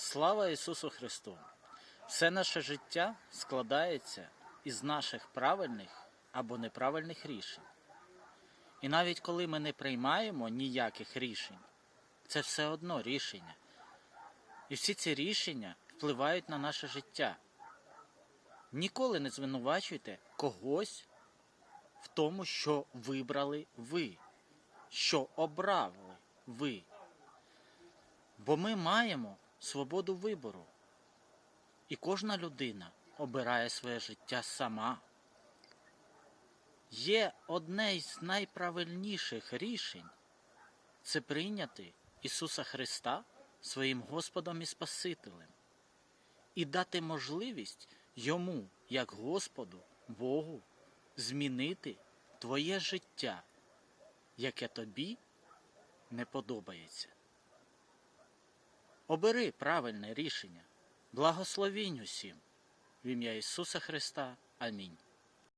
Слава Ісусу Христу! Все наше життя складається із наших правильних або неправильних рішень. І навіть коли ми не приймаємо ніяких рішень, це все одно рішення. І всі ці рішення впливають на наше життя. Ніколи не звинувачуйте когось в тому, що вибрали ви, що обрали ви. Бо ми маємо свободу вибору. І кожна людина обирає своє життя сама. Є одне із найправильніших рішень це прийняти Ісуса Христа своїм Господом і Спасителем і дати можливість Йому, як Господу, Богу, змінити твоє життя, яке тобі не подобається. Обери правильне рішення. Благословінь усім. В ім'я Ісуса Христа. Амінь.